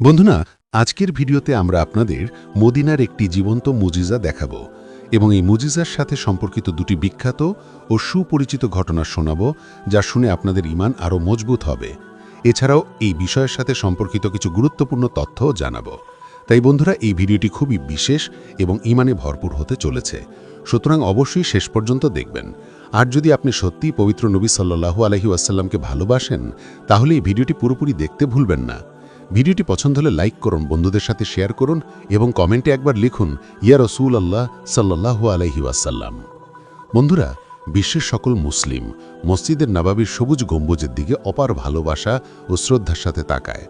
বন্ধুরা, আজকের ভিডিওতে আমরা আপনাদের মদিনার একটি জীবন্ত মুজিজা দেখাব এবং এই মুজিজার সাথে সম্পর্কিত দুটি বিখ্যাত ও সুপরিচিত ঘটনা শোনাব যা শুনে আপনাদের ইমান আরও মজবুত হবে। এছাড়াও এই বিষয়ের সাথে সম্পর্কিত কিছু গুরুত্বপূর্ণ তথ্যও জানাব। তাই বন্ধুরা, এই ভিডিওটি খুবই বিশেষ এবং ইমানে ভরপুর হতে চলেছে। সুতরাং অবশ্যই শেষ পর্যন্ত দেখবেন। আর যদি আপনি সত্যিই পবিত্র নবী সাল্লাহু আলহি ভালোবাসেন, তাহলে এই ভিডিওটি পুরোপুরি দেখতে ভুলবেন না। ভিডিওটি পছন্দ হলে লাইক করুন, বন্ধুদের সাথে শেয়ার করুন এবং কমেন্টে একবার লিখুন, ইয়া রসুল আল্লাহ সাল্লাহু আলহি ওয়াসাল্লাম। বন্ধুরা, বিশ্বের সকল মুসলিম মসজিদের নবাবির সবুজ গম্বুজের দিকে অপার ভালোবাসা ও শ্রদ্ধার সাথে তাকায়।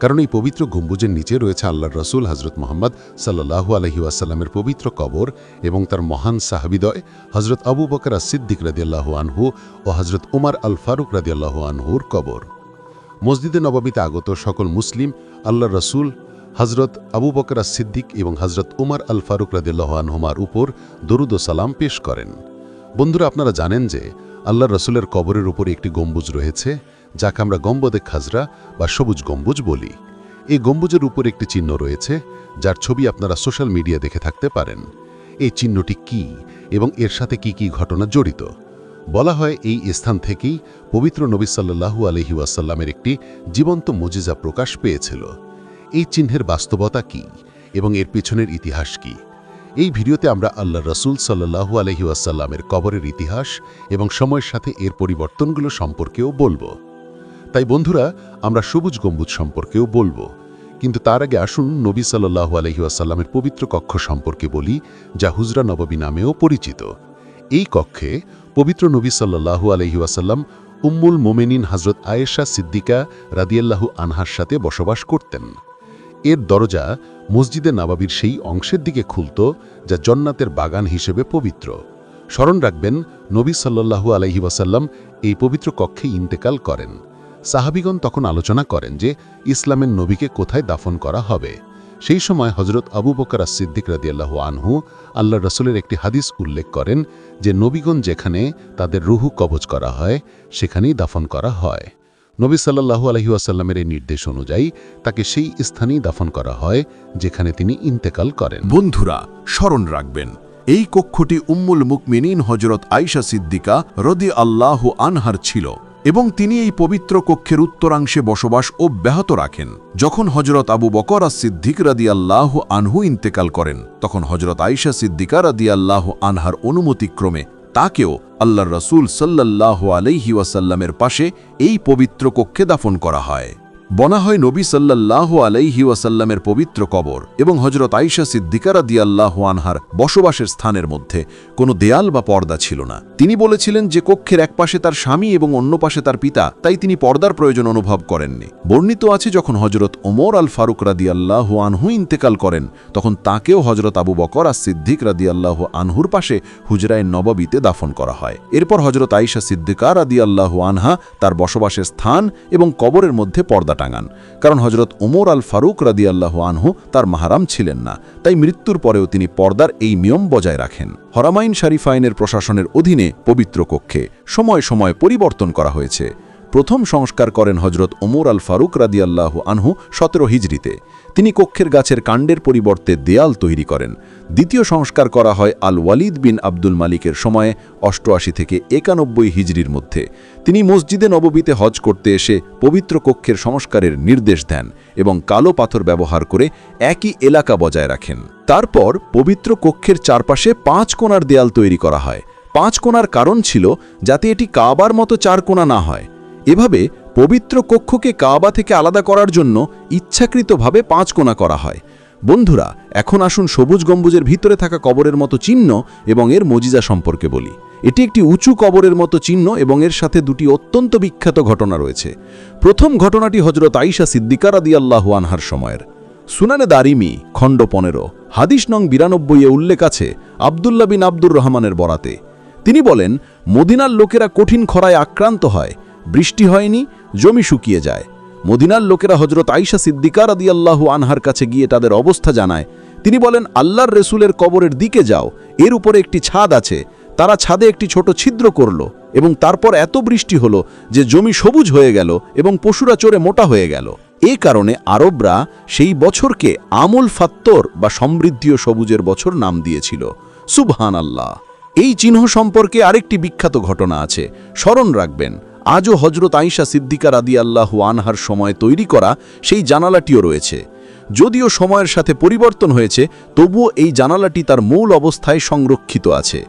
কারণ এই পবিত্র গম্বুজের নিচে রয়েছে আল্লাহর রসুল হজরত মোহাম্মদ সাল্লাহু আলহি ওয়াসাল্লামের পবিত্র কবর এবং তার মহান সাহাবিদয় হজরত আবু বকর সিদ্দিক রাদিয়াল্লাহু আনহু ও হজরত উমার আল ফারুক রাদিয়াল্লাহু আনহুর কবর। মসজিদে নবাবিতে আগত সকল মুসলিম আল্লাহ রসুল হজরত আবু বকর সিদ্দিক এবং হজরত উমর আল ফারুক রাদিল্লাহানহুমার উপর দরুদ ও সালাম পেশ করেন। বন্ধুরা, আপনারা জানেন যে আল্লাহ রসুলের কবরের উপরে একটি গম্বুজ রয়েছে, যাকে আমরা গম্বদে খাজরা বা সবুজ গম্বুজ বলি। এই গম্বুজের উপর একটি চিহ্ন রয়েছে, যার ছবি আপনারা সোশ্যাল মিডিয়া দেখে থাকতে পারেন। এই চিহ্নটি কি এবং এর সাথে কি কি ঘটনা জড়িত? বলা হয় এই স্থান থেকেই পবিত্র নবী সাল্লাহু আলহি ওয়াসাল্লামের একটি জীবন্ত মজিজা প্রকাশ পেয়েছিল। এই চিহ্নের বাস্তবতা কি এবং এর পেছনের ইতিহাস কি? এই ভিডিওতে আমরা আল্লাহ রসুল সাল্লাহু আলহি ওয়াসাল্লামের কবরের ইতিহাস এবং সময়ের সাথে এর পরিবর্তনগুলো সম্পর্কেও বলব। তাই বন্ধুরা, আমরা সবুজ গম্বুজ সম্পর্কেও বলব। কিন্তু তার আগে আসুন নবী সাল্লাহু আলহি ওয়াসাল্লামের পবিত্র কক্ষ সম্পর্কে বলি, যা হুজরা নববী নামেও পরিচিত। এই কক্ষে পবিত্র নবী সাল্লাহু আলহি ওয়াসাল্লাম উম্মুল মোমেনিন হজরত আয়েশা সিদ্দিকা রাদিয়াল্লাহু আনহার সাথে বসবাস করতেন। এর দরজা মসজিদে নাবাবির সেই অংশের দিকে খুলত, যা জন্নাতের বাগান হিসেবে পবিত্র। স্মরণ রাখবেন, নবী সাল্লাহু আলহি ওয়াসাল্লাম এই পবিত্র কক্ষে ইন্তেকাল করেন। সাহাবিগণ তখন আলোচনা করেন যে ইসলামের নবীকে কোথায় দাফন করা হবে। সেই সময় হজরত আবু বকর সিদ্দিক রাদিয়াল্লাহ আনহু আল্লাহ রসুলের একটি হাদিস উল্লেখ করেন যে নবীগণ যেখানে তাদের রুহু কবজ করা হয়, সেখানেই দাফন করা হয়। নবী সাল্লাহু আলহি আসাল্লামের এই নির্দেশ অনুযায়ী তাকে সেই স্থানেই দাফন করা হয়, যেখানে তিনি ইন্তেকাল করেন। বন্ধুরা, স্মরণ রাখবেন, এই কক্ষটি উম্মুল মুকমিনিন হজরত আইসা সিদ্দিকা রদি আল্লাহ আনহার ছিল। এবং তিনি এই পবিত্র কক্ষের উত্তরাংশে বসবাস অব্যাহত রাখেন। যখন হজরত আবু বকর আর সিদ্দিক রাদি আল্লাহ আনহু ইন্তেকাল করেন, তখন হজরত আইসা সিদ্দিকা রাদি আল্লাহ আনহার অনুমতিক্রমে তাকেও আল্লাহ রসুল সাল্লাহ আলহি ওয়াসাল্লামের পাশে এই পবিত্র কক্ষে দাফন করা হয়। বনা হয় নবী সাল্লাহ আলাইহি ওয়াসাল্লামের পবিত্র কবর এবং হজরত আইসা সিদ্দিকারা দিয়াল্লাহ আনহার বসবাসের স্থানের মধ্যে। কোনো দেয়াল বা পর্দা ছিল না। তিনি বলেছিলেন যে কক্ষের এক পাশে তার স্বামী এবং অন্য পাশে তার পিতা, তাই তিনি পর্দার প্রয়োজন অনুভব করেননি। বর্ণিত আছে যখন হজরত ওমর আল ফারুক রাদিয়াল্লাহ আনহু ইন্তেকাল করেন, তখন তাকেও হজরত আবু বকর আর সিদ্দিক রাদিয়াল্লাহ আনহুর পাশে হুজরায় নবাবিতে দাফন করা হয়। এরপর হজরত আইসা সিদ্দিকা রাদিয়াল্লাহ আনহা তার বসবাসের স্থান এবং কবরের মধ্যে পর্দা টাঙান। কারণ হজরত ওমর আল ফারুক রাদিয়াল্লাহ আনহু তার মাহারাম ছিলেন না। তাই মৃত্যুর পরেও তিনি পর্দার এই নিয়ম বজায় রাখেন। হরামাইন শারিফাইনের প্রশাসনের অধীনে পবিত্র কক্ষে সময় সময় পরিবর্তন করা হয়েছে। প্রথম সংস্কার করেন হজরত ওমর আল ফারুক রাদিয়াল্লাহ আনহু সতেরো হিজড়িতে। তিনি কক্ষের গাছের কাণ্ডের পরিবর্তে দেয়াল তৈরি করেন। দ্বিতীয় সংস্কার করা হয় আল ওয়ালিদ বিন আব্দুল মালিকের সময়ে অষ্টআশি থেকে একানব্বই হিজড়ির মধ্যে। তিনি মসজিদে নববীতে হজ করতে এসে পবিত্র কক্ষের সংস্কারের নির্দেশ দেন এবং কালো পাথর ব্যবহার করে একই এলাকা বজায় রাখেন। তারপর পবিত্র কক্ষের চারপাশে পাঁচ কোণার দেয়াল তৈরি করা হয়। পাঁচ কোণার কারণ ছিল যাতে এটি কাবার মতো চার কোণা না হয়। এভাবে পবিত্র কক্ষকে কাবা থেকে আলাদা করার জন্য ইচ্ছাকৃতভাবে পাঁচ কোণা করা হয়। বন্ধুরা, এখন আসুন সবুজ গম্বুজের ভিতরে থাকা কবরের মতো চিহ্ন এবং এর মজিজা সম্পর্কে বলি। এটি একটি উঁচু কবরের মতো চিহ্ন এবং এর সাথে দুটি অত্যন্ত বিখ্যাত ঘটনা রয়েছে। প্রথম ঘটনাটি হজরত আইসা সিদ্দিকার আদি আনহার সময়ের। সুনানে দারিমি, খণ্ড পনেরো, হাদিস নং বিরানব্বই এ উল্লেখ আছে আবদুল্লা বিন আব্দুর রহমানের বরাতে। তিনি বলেন, মদিনার লোকেরা কঠিন খরায় আক্রান্ত হয়, বৃষ্টি হয়নি জমি শুকিয়ে যায়। মদিনার লোকেরা হজরত আইসা সিদ্দিকার আদি আদিয়াল্লাহু আনহার কাছে গিয়ে তাদের অবস্থা জানায়। তিনি বলেন, আল্লাহর রেসুলের কবরের দিকে যাও, এর উপরে একটি ছাদ আছে। তারা ছাদে একটি ছোট ছিদ্র করল এবং তারপর এত বৃষ্টি হলো যে জমি সবুজ হয়ে গেল এবং পশুরা চড়ে মোটা হয়ে গেল। এ কারণে আরবরা সেই বছরকে আমুল ফাত্তর বা সমৃদ্ধি ও সবুজের বছর নাম দিয়েছিল। সুবহান আল্লাহ এই চিহ্ন সম্পর্কে আরেকটি বিখ্যাত ঘটনা আছে। স্মরণ রাখবেন আজও হজরত আইসা সিদ্দিকা রাদি আল্লাহ আনহার সময় তৈরি করা সেই জানালাটিও রয়েছে। যদিও সময়ের সাথে পরিবর্তন হয়েছে, তবুও এই জানালাটি তার মূল অবস্থায় সংরক্ষিত আছে।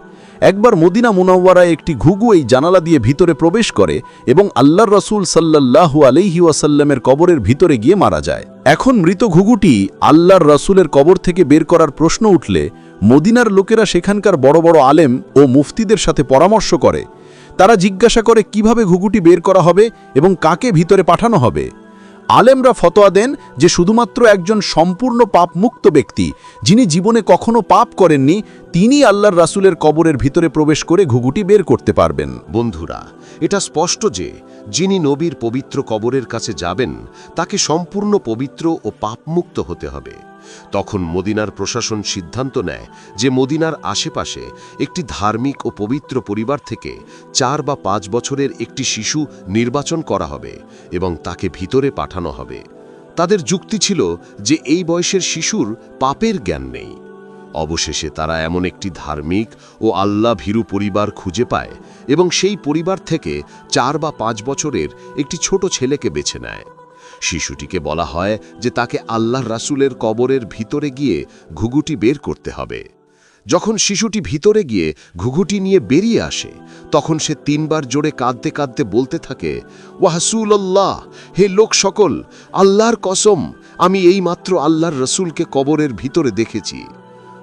একবার মদিনা মুনাওয়ারায় একটি ঘুঘু এই জানালা দিয়ে ভিতরে প্রবেশ করে এবং আল্লাহর রসুল সাল্লাল্লাহু আলাইহি ওয়াসাল্লামের কবরের ভিতরে গিয়ে মারা যায়। এখন মৃত ঘুঘুটি আল্লাহর রসুলের কবর থেকে বের করার প্রশ্ন উঠলে মদিনার লোকেরা সেখানকার বড় বড় আলেম ও মুফতিদের সাথে পরামর্শ করে তারা জিজ্ঞাসা করে কীভাবে ঘুঘুটি বের করা হবে এবং কাকে ভিতরে পাঠানো হবে। আলেমরা ফতোয়া দেন যে শুধুমাত্র একজন সম্পূর্ণ পাপমুক্ত ব্যক্তি, যিনি জীবনে কখনো পাপ করেননি তিনি আল্লাহর রাসূলের কবরের ভিতরে প্রবেশ করে ঘুঘুটি বের করতে পারবেন। বন্ধুরা, এটা স্পষ্ট যে যিনি নবীর পবিত্র কবরের কাছে যাবেন, তাকে সম্পূর্ণ পবিত্র ও পাপমুক্ত হতে হবে। তখন মদিনার প্রশাসন সিদ্ধান্ত নেয় যে মদিনার আশেপাশে একটি ধার্মিক ও পবিত্র পরিবার থেকে চার বা পাঁচ বছরের একটি শিশু নির্বাচন করা হবে এবং তাকে ভিতরে পাঠানো হবে। তাদের যুক্তি ছিল যে এই বয়সের শিশুর পাপের জ্ঞান নেই। অবশেষে তারা এমন একটি ধার্মিক ও আল্লাহ ভীরু পরিবার খুঁজে পায় এবং সেই পরিবার থেকে চার বা পাঁচ বছরের একটি ছোট ছেলেকে বেছে নেয়। শিশুটিকে বলা হয় যে তাকে আল্লাহর রাসুলের কবরের ভিতরে গিয়ে ঘুঘুটি বের করতে হবে। যখন শিশুটি ভিতরে গিয়ে ঘুঘুটি নিয়ে বেরিয়ে আসে, তখন সে তিনবার জোরে কাঁদতে কাঁদতে বলতে থাকে ওয়াহাসুল্লাহ হে লোক সকল, আল্লাহর কসম, আমি এইমাত্র আল্লাহর রসুলকে কবরের ভিতরে দেখেছি।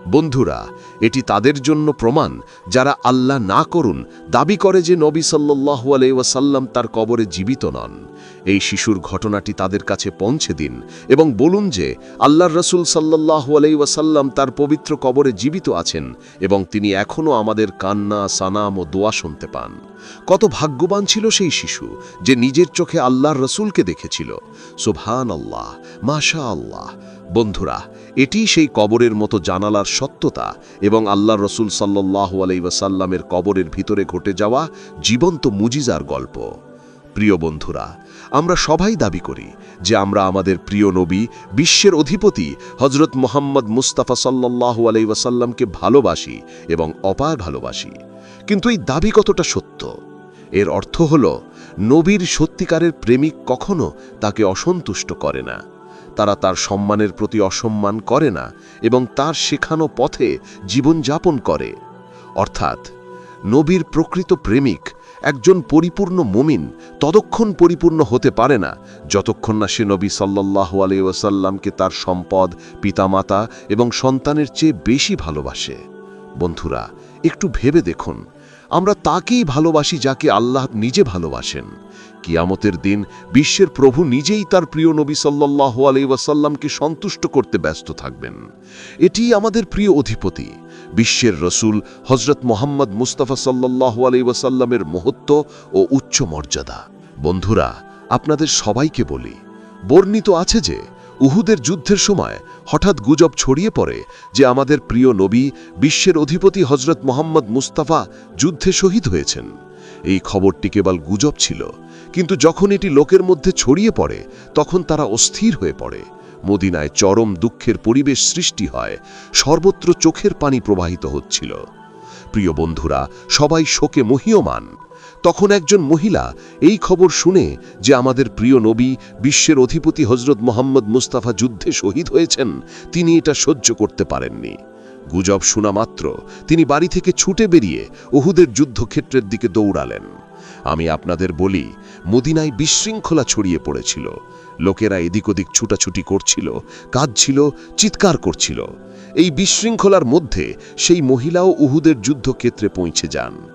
বন্ধুরা, এটি তাদের জন্য প্রমাণ যারা আল্লাহ না করুন দাবি করে যে নবী সাল্লাল্লাহু আলাইহি ওয়াসাল্লাম তার কবরে জীবিত নন। এই শিশুর ঘটনাটি তাদের কাছে পৌঁছে দিন এবং বলুন যে আল্লাহর রসুল সাল্লাল্লাহু আলাইহি ওয়াসাল্লাম তার পবিত্র কবরে জীবিত আছেন এবং তিনি এখনও আমাদের কান্না সানাম ও দোয়া শুনতে পান। কত ভাগ্যবান ছিল সেই শিশু যে নিজের চোখে আল্লাহর রসুলকে দেখেছিল। সুবহান আল্লাহ মাশা আল্লাহ বন্ধুরা, এটি সেই কবরের মতো জানালার সত্যতা এবং আল্লাহ রসুল সাল্লাহ আলাইসাল্লামের কবরের ভিতরে ঘটে যাওয়া জীবন্ত মুজিজার গল্প। প্রিয় বন্ধুরা, আমরা সবাই দাবি করি যে আমরা আমাদের প্রিয় নবী, বিশ্বের অধিপতি হজরত মোহাম্মদ মুস্তাফা সাল্লাহ আলাইসাল্লামকে ভালোবাসি এবং অপার ভালোবাসি। কিন্তু এই দাবি কতটা সত্য? এর অর্থ হল, নবীর সত্যিকারের প্রেমিক কখনো তাকে অসন্তুষ্ট করে না। তারা তার সম্মানের প্রতি অসম্মান করে না এবং তার শেখানো পথে জীবনযাপন করে। অর্থাৎ, নবীর প্রকৃত প্রেমিক, একজন পরিপূর্ণ মুমিন, ততক্ষণ পরিপূর্ণ হতে পারে না, যতক্ষণ না সে নবী সাল্লাহ আলিউসাল্লামকে তার সম্পদ, পিতামাতা এবং সন্তানের চেয়ে বেশি ভালোবাসে। বন্ধুরা, একটু ভেবে দেখুন আমরা তাকেই ভালোবাসি যাকে আল্লাহ নিজে ভালোবাসেন। কিয়ামতের দিন বিশ্বের প্রভু নিজেই তার প্রিয় নবী সাল্লাহ ওয়াসাল্লামকে সন্তুষ্ট করতে ব্যস্ত থাকবেন। এটি আমাদের প্রিয় অধিপতি, বিশ্বের রসুল হজরত মোহাম্মদ মুস্তাফা সাল্লাহ ওয়াসাল্লামের মহত্ব ও উচ্চ মর্যাদা। বন্ধুরা, আপনাদের সবাইকে বলি, বর্ণিত আছে যে উহুদের যুদ্ধের সময় হঠাৎ গুজব ছড়িয়ে পড়ে যে আমাদের প্রিয় নবী বিশ্বের অধিপতি হজরত মোহাম্মদ মুস্তাফা যুদ্ধে শহীদ হয়েছেন। এই খবরটি কেবল গুজব ছিল, কিন্তু যখন এটি লোকের মধ্যে ছড়িয়ে পড়ে, তখন তারা অস্থির হয়ে পড়ে। মদিনায় চরম দুঃখের পরিবেশ সৃষ্টি হয়, সর্বত্র চোখের পানি প্রবাহিত হচ্ছিল। প্রিয় বন্ধুরা, সবাই শোকে মহীয়মান। তখন একজন মহিলা এই খবর শুনে যে আমাদের প্রিয় নবী বিশ্বের অধিপতি হজরত মোহাম্মদ মুস্তাফা যুদ্ধে শহীদ হয়েছেন, তিনি এটা সহ্য করতে পারেননি। গুজব শোনা মাত্র, তিনি বাড়ি থেকে ছুটে বেরিয়ে ওহুদের যুদ্ধক্ষেত্রের দিকে দৌড়ালেন। আমি আপনাদের বলি, মদিনায় বিশৃঙ্খলা ছড়িয়ে পড়েছিল। লোকেরা এদিক ওদিক ছুটাছুটি করছিল, কাঁদছিল, চিৎকার করছিল। এই বিশৃঙ্খলার মধ্যে সেই মহিলাও উহুদের যুদ্ধক্ষেত্রে পৌঁছে যান।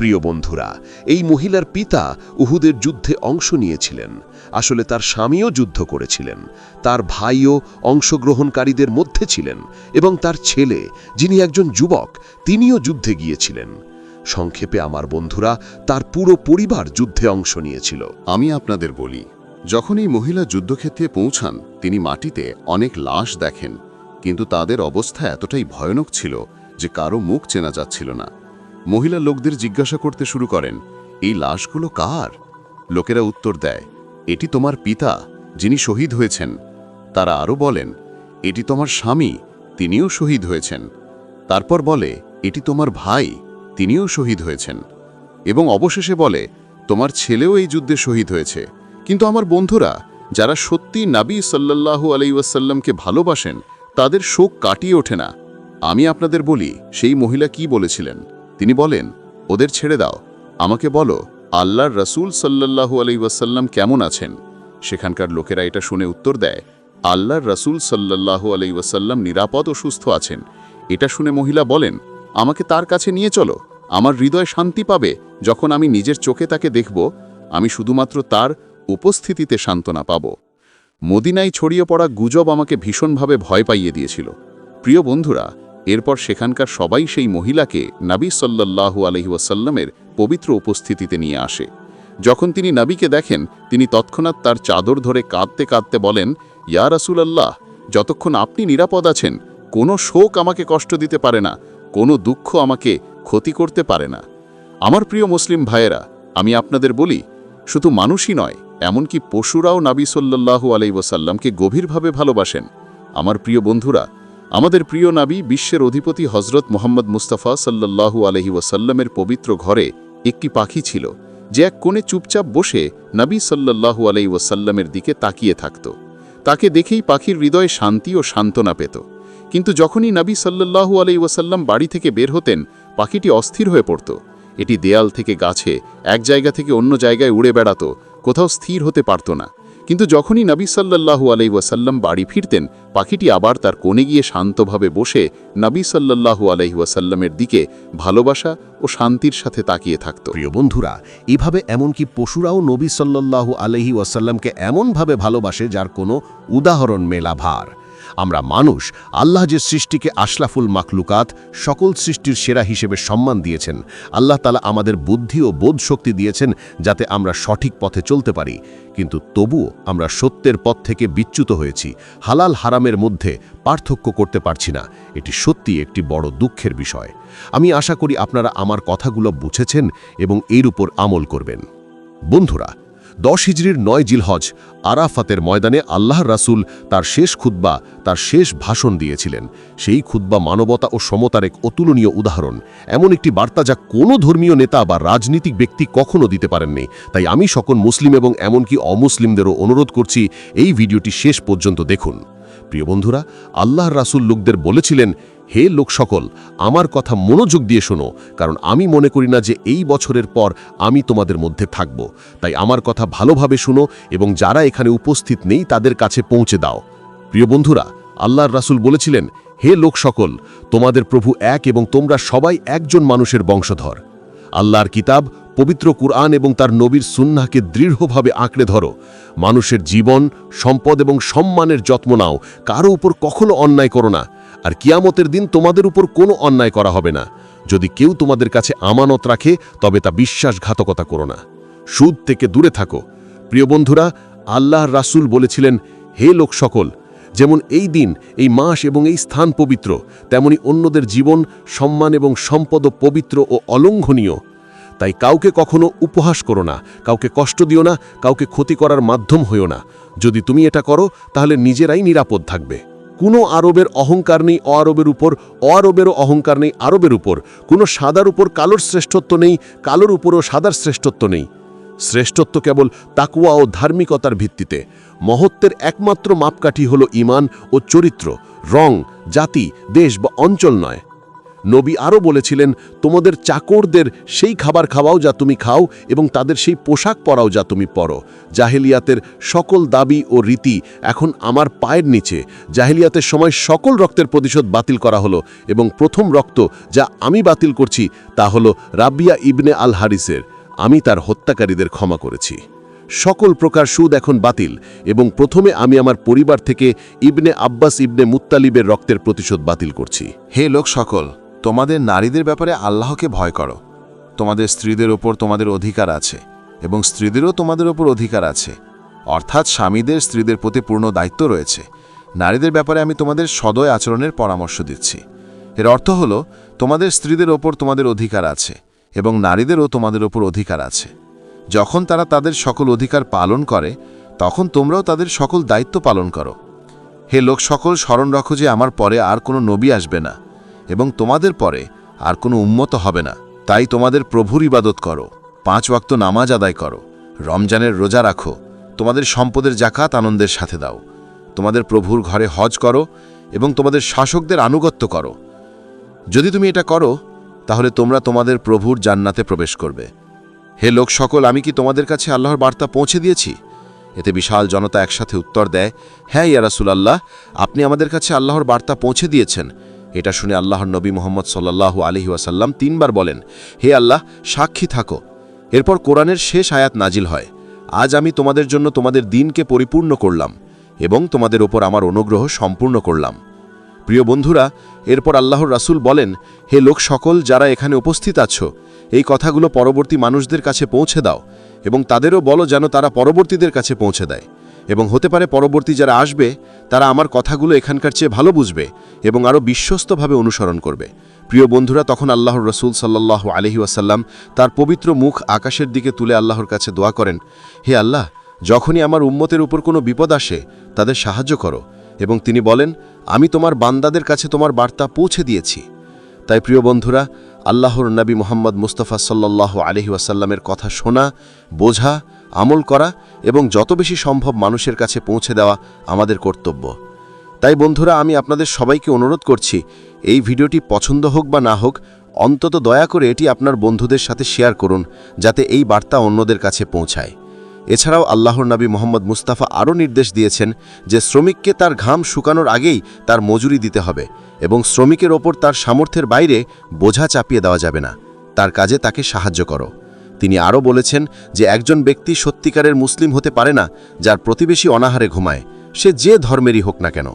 প্রিয় বন্ধুরা, এই মহিলার পিতা উহুদের যুদ্ধে অংশ নিয়েছিলেন। আসলে তার স্বামীও যুদ্ধ করেছিলেন। তার ভাইও অংশগ্রহণকারীদের মধ্যে ছিলেন এবং তার ছেলে, যিনি একজন যুবক, তিনিও যুদ্ধে গিয়েছিলেন। সংক্ষেপে আমার বন্ধুরা, তার পুরো পরিবার যুদ্ধে অংশ নিয়েছিল। আমি আপনাদের বলি, যখন এই মহিলা যুদ্ধক্ষেত্রে পৌঁছান, তিনি মাটিতে অনেক লাশ দেখেন, কিন্তু তাদের অবস্থা এতটাই ভয়ানক ছিল যে কারও মুখ চেনা যাচ্ছিল না। মহিলা লোকদের জিজ্ঞাসা করতে শুরু করেন, এই লাশগুলো কার? লোকেরা উত্তর দেয়, এটি তোমার পিতা, যিনি শহীদ হয়েছেন। তারা আরও বলেন, এটি তোমার স্বামী, তিনিও শহীদ হয়েছেন। তারপর বলে, এটি তোমার ভাই, তিনিও শহীদ হয়েছেন। এবং অবশেষে বলে, তোমার ছেলেও এই যুদ্ধে শহীদ হয়েছে। কিন্তু আমার বন্ধুরা, যারা সত্যি নাবী সাল্লাল্লাহু আলাই ওয়াসাল্লামকে ভালোবাসেন, তাদের শোক কাটিয়ে ওঠে না। আমি আপনাদের বলি, সেই মহিলা কি বলেছিলেন? তিনি বলেন, ওদের ছেড়ে দাও। আমাকে বলো, আল্লাহর রসুল সাল্লাল্লাহু আলাই ওয়াসাল্লাম কেমন আছেন? সেখানকার লোকেরা এটা শুনে উত্তর দেয়, আল্লাহর রসুল সাল্লাল্লাহু আলাই ওয়াসাল্লাম নিরাপদ ও সুস্থ আছেন। এটা শুনে মহিলা বলেন, আমাকে তার কাছে নিয়ে চলো। আমার হৃদয় শান্তি পাবে যখন আমি নিজের চোখে তাকে দেখব। আমি শুধুমাত্র তার উপস্থিতিতে সান্ত্বনা পাব। মদিনায় ছড়িয়ে পড়া গুজব আমাকে ভীষণভাবে ভয় পাইয়ে দিয়েছিল। প্রিয় বন্ধুরা এরপর সেখানকার সবাই সেই মহিলাকে নাবী সাল্লাল্লাহু আলহিউসাল্লামের পবিত্র উপস্থিতিতে নিয়ে আসে। যখন তিনি নাবিকে দেখেন, তিনি তৎক্ষণাৎ তার চাদর ধরে কাঁদতে কাঁদতে বলেন, ইয়া রাসূলাল্লাহ, যতক্ষণ আপনি নিরাপদ আছেন, কোনো শোক আমাকে কষ্ট দিতে পারে না, কোনো দুঃখ আমাকে ক্ষতি করতে পারে না। আমার প্রিয় মুসলিম ভাইয়েরা, আমি আপনাদের বলি, শুধু মানুষই নয়, এমনকি পশুরাও নাবী সাল্লাল্লাহু আলাই ওসাল্লামকে গভীরভাবে ভালোবাসেন। আমার প্রিয় বন্ধুরা আমাদের প্রিয় নাবী বিশ্বের অধিপতি হজরত মোহাম্মদ মুস্তাফা সাল্লাল্লাহু আলহি ওয়াসাল্লামের পবিত্র ঘরে একটি পাখি ছিল, যে এক কোণে চুপচাপ বসে নবী সাল্লাল্লাহু আলাই ওয়াসাল্লামের দিকে তাকিয়ে থাকত। তাকে দেখেই পাখির হৃদয়ে শান্তি ও সান্ত্বনা পেত। কিন্তু যখনই নবী সাল্লাল্লাহু আলাই ওয়াসাল্লাম বাড়ি থেকে বের হতেন, পাখিটি অস্থির হয়ে পড়ত। এটি দেয়াল থেকে গাছে, এক জায়গা থেকে অন্য জায়গায় উড়ে বেড়াতো, কোথাও স্থির হতে পারত না। কিন্তু যখনই নবী সাল্লাহু আলাই ওয়াসাল্লাম বাড়ি ফিরতেন, পাখিটি আবার তার কোণে গিয়ে শান্তভাবে বসে নবী সাল্লাহু আলাই ওয়াসাল্লামের দিকে ভালোবাসা ও শান্তির সাথে তাকিয়ে থাকত। প্রিয় বন্ধুরা, এভাবে এমনকি পশুরাও নবী সাল্লাহু আলহি ওয়াসাল্লামকে এমনভাবে ভালোবাসে যার কোনো উদাহরণ মেলা ভার আমরা মানুষ, আল্লাহ যে সৃষ্টিকে আশলাফুল মাকলুকাত সকল সৃষ্টির সেরা হিসেবে সম্মান দিয়েছেন। আল্লাহ তালা আমাদের বুদ্ধি ও বোধ শক্তি দিয়েছেন যাতে আমরা সঠিক পথে চলতে পারি। কিন্তু তবুও আমরা সত্যের পথ থেকে বিচ্যুত হয়েছি। হালাল হারামের মধ্যে পার্থক্য করতে পারছি না। এটি সত্যি একটি বড় দুঃখের বিষয়। আমি আশা করি আপনারা আমার কথাগুলো বুঝেছেন এবং এর উপর আমল করবেন। বন্ধুরা দশ হিজড়ির নয় জিলহজ আরাফাতের ময়দানে আল্লাহর রাসূল তার শেষ খুদ্বা তার শেষ ভাষণ দিয়েছিলেন। সেই খুদ্বা মানবতা ও সমতার এক অতুলনীয় উদাহরণ। এমন একটি বার্তা যা কোনো ধর্মীয় নেতা বা রাজনীতিক ব্যক্তি কখনো দিতে পারেননি। তাই আমি সকল মুসলিম এবং এমনকি অমুসলিমদেরও অনুরোধ করছি, এই ভিডিওটি শেষ পর্যন্ত দেখুন। প্রিয় বন্ধুরা, আল্লাহর রাসূল লোকদের বলেছিলেন হে লোক সকল আমার কথা মনোযোগ দিয়ে শোনো, কারণ আমি মনে করি না যে এই বছরের পর আমি তোমাদের মধ্যে থাকব। তাই আমার কথা ভালোভাবে শুনো এবং যারা এখানে উপস্থিত নেই তাদের কাছে পৌঁছে দাও। প্রিয় বন্ধুরা, আল্লাহর রাসূল বলেছিলেন, হে লোক সকল তোমাদের প্রভু এক এবং তোমরা সবাই একজন মানুষের বংশধর। আল্লাহর কিতাব, পবিত্র কুরআন এবং তার নবীর সুন্নাহকে দৃঢ়ভাবে আঁকড়ে ধরো। মানুষের জীবন, সম্পদ এবং সম্মানের যত্ন নাও। কারও উপর কখনো অন্যায় করো না। আর কিয়ামতের দিন তোমাদের উপর কোনো অন্যায় করা হবে না। যদি কেউ তোমাদের কাছে আমানত রাখে, তবে তা বিশ্বাসঘাতকতা করো না। সুদ থেকে দূরে থাকো। প্রিয় বন্ধুরা, আল্লাহর রাসূল বলেছিলেন, হে লোক সকল, যেমন এই দিন, এই মাস এবং এই স্থান পবিত্র, তেমনি অন্যদের জীবন সম্মান এবং সম্পদও পবিত্র ও অলঙ্ঘনীয়। তাই কাউকে কখনো উপহাস করো না, কাউকে কষ্ট দিও না, কাউকে ক্ষতি করার মাধ্যম হইও না। যদি তুমি এটা করো, তাহলে নিজেরাই নিরাপদ থাকবে। কোনো আরবের অহংকার নেই অ আরবের উপর অ আরবেরও অহংকার নেই, আরবের উপর। কোনো সাদার উপর কালোর শ্রেষ্ঠত্ব নেই, কালোর উপরও সাদার শ্রেষ্ঠত্ব নেই। শ্রেষ্ঠত্ব কেবল তাকুয়া ও ধার্মিকতার ভিত্তিতে। মহত্বের একমাত্র মাপকাঠি হল ইমান ও চরিত্র, রং, জাতি, দেশ বা অঞ্চল নয়। নবী আরও বলেছিলেন, তোমাদের চাকরদের সেই খাবার খাওয়াও যা তুমি খাও এবং তাদের সেই পোশাক পরাও যা তুমি পরো। জাহেলিয়াতের সকল দাবি ও রীতি এখন আমার পায়ের নিচে। জাহেলিয়াতের সময় সকল রক্তের প্রতিশোধ বাতিল করা হলো এবং প্রথম রক্ত যা আমি বাতিল করছি তা হলো রাবিয়া ইবনে আল হারিসের। আমি তার হত্যাকারীদের ক্ষমা করেছি। সকল প্রকার সুদ এখন বাতিল এবং প্রথমে আমি আমার পরিবার থেকে ইবনে আব্বাস ইবনে মুত্তালিবের রক্তের প্রতিশোধ বাতিল করছি। হে লোক সকল তোমাদের নারীদের ব্যাপারে আল্লাহকে ভয় করো। তোমাদের স্ত্রীদের ওপর তোমাদের অধিকার আছে এবং স্ত্রীদেরও তোমাদের ওপর অধিকার আছে। অর্থাৎ স্বামীদের স্ত্রীদের প্রতি পূর্ণ দায়িত্ব রয়েছে। নারীদের ব্যাপারে আমি তোমাদের সদয় আচরণের পরামর্শ দিচ্ছি। এর অর্থ হলো, তোমাদের স্ত্রীদের ওপর তোমাদের অধিকার আছে এবং নারীদেরও তোমাদের ওপর অধিকার আছে। যখন তারা তাদের সকল অধিকার পালন করে, তখন তোমরাও তাদের সকল দায়িত্ব পালন করো। হে লোক সকল স্মরণ রাখো যে আমার পরে আর কোনো নবী আসবে না। এবং তোমাদের পরে আর কোনো উন্মত হবে না। তাই তোমাদের প্রভুর ইবাদত করো, পাঁচ ওয়াক্ত নামাজ আদায় করো, রমজানের রোজা রাখো, তোমাদের সম্পদের জাকাত আনন্দের সাথে দাও, তোমাদের প্রভুর ঘরে হজ করো এবং তোমাদের শাসকদের আনুগত্য করো। যদি তুমি এটা করো, তাহলে তোমরা তোমাদের প্রভুর জান্নাতে প্রবেশ করবে। হে লোক সকল, আমি কি তোমাদের কাছে আল্লাহর বার্তা পৌঁছে দিয়েছি? এতে বিশাল জনতা একসাথে উত্তর দেয় হ্যাঁ ইয়া আল্লাহ আপনি আমাদের কাছে আল্লাহর বার্তা পৌঁছে দিয়েছেন। এটা শুনে আল্লাহর নবী মোহাম্মদ সাল্লাল্লাহু আলহি ওয়াসাল্লাম তিনবার বলেন, হে আল্লাহ, সাক্ষী থাকো। এরপর কোরআনের শেষ আয়াত নাজিল হয়। আজ আমি তোমাদের জন্য তোমাদের দিনকে পরিপূর্ণ করলাম এবং তোমাদের ওপর আমার অনুগ্রহ সম্পূর্ণ করলাম। প্রিয় বন্ধুরা, এরপর আল্লাহর রাসূল বলেন, হে লোক সকল যারা এখানে উপস্থিত আছো, এই কথাগুলো পরবর্তী মানুষদের কাছে পৌঁছে দাও এবং তাদেরও বলো যেন তারা পরবর্তীদের কাছে পৌঁছে দেয়। এবং হতে পারে পরবর্তী যারা আসবে, তারা আমার কথাগুলো এখানকার চেয়ে ভালো বুঝবে এবং আরও বিশ্বস্তভাবে অনুসরণ করবে। প্রিয় বন্ধুরা, তখন আল্লাহর রসুল সাল্লাহ আলহি ওয়াসাল্লাম তার পবিত্র মুখ আকাশের দিকে তুলে আল্লাহর কাছে দোয়া করেন, হে আল্লাহ, যখনই আমার উম্মতের উপর কোনো বিপদ আসে, তাদের সাহায্য করো। এবং তিনি বলেন, আমি তোমার বান্দাদের কাছে তোমার বার্তা পৌঁছে দিয়েছি। তাই প্রিয় বন্ধুরা, আল্লাহর নবী মোহাম্মদ মুস্তফা সাল্লাহ আলহি ওয়াসাল্লামের কথা শোনা, বোঝা আমল করা এবং যত বেশি সম্ভব মানুষের কাছে পৌঁছে দেওয়া আমাদের কর্তব্য। তাই বন্ধুরা, আমি আপনাদের সবাইকে অনুরোধ করছি, এই ভিডিওটি পছন্দ হোক বা না হোক, অন্তত দয়া করে এটি আপনার বন্ধুদের সাথে শেয়ার করুন, যাতে এই বার্তা অন্যদের কাছে পৌঁছায়। এছাড়াও আল্লাহর নবী মোহাম্মদ মুস্তাফা আরও নির্দেশ দিয়েছেন যে শ্রমিককে তার ঘাম শুকানোর আগেই তার মজুরি দিতে হবে এবং শ্রমিকের ওপর তার সামর্থ্যের বাইরে বোঝা চাপিয়ে দেওয়া যাবে না। তার কাজে তাকে সাহায্য করো। তিনি আরও বলেছেন যে একজন ব্যক্তি সত্যিকারের মুসলিম হতে পারে না, যার প্রতিবেশী অনাহারে ঘুমায়। সে যে ধর্মেরই হোক না কেন।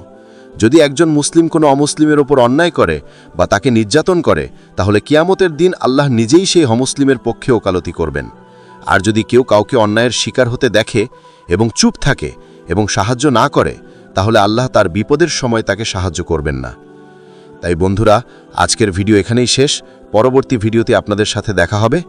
যদি একজন মুসলিম কোনো অমুসলিমের ওপর অন্যায় করে বা তাকে নির্যাতন করে, তাহলে কিয়ামতের দিন আল্লাহ নিজেই সেই অমুসলিমের পক্ষে ওকালতি করবেন। আর যদি কেউ কাউকে অন্যায়ের শিকার হতে দেখে এবং চুপ থাকে এবং সাহায্য না করে, তাহলে আল্লাহ তার বিপদের সময় তাকে সাহায্য করবেন না। তাই বন্ধুরা, আজকের ভিডিও এখানেই শেষ। পরবর্তী ভিডিওতে আপনাদের সাথে দেখা হবে।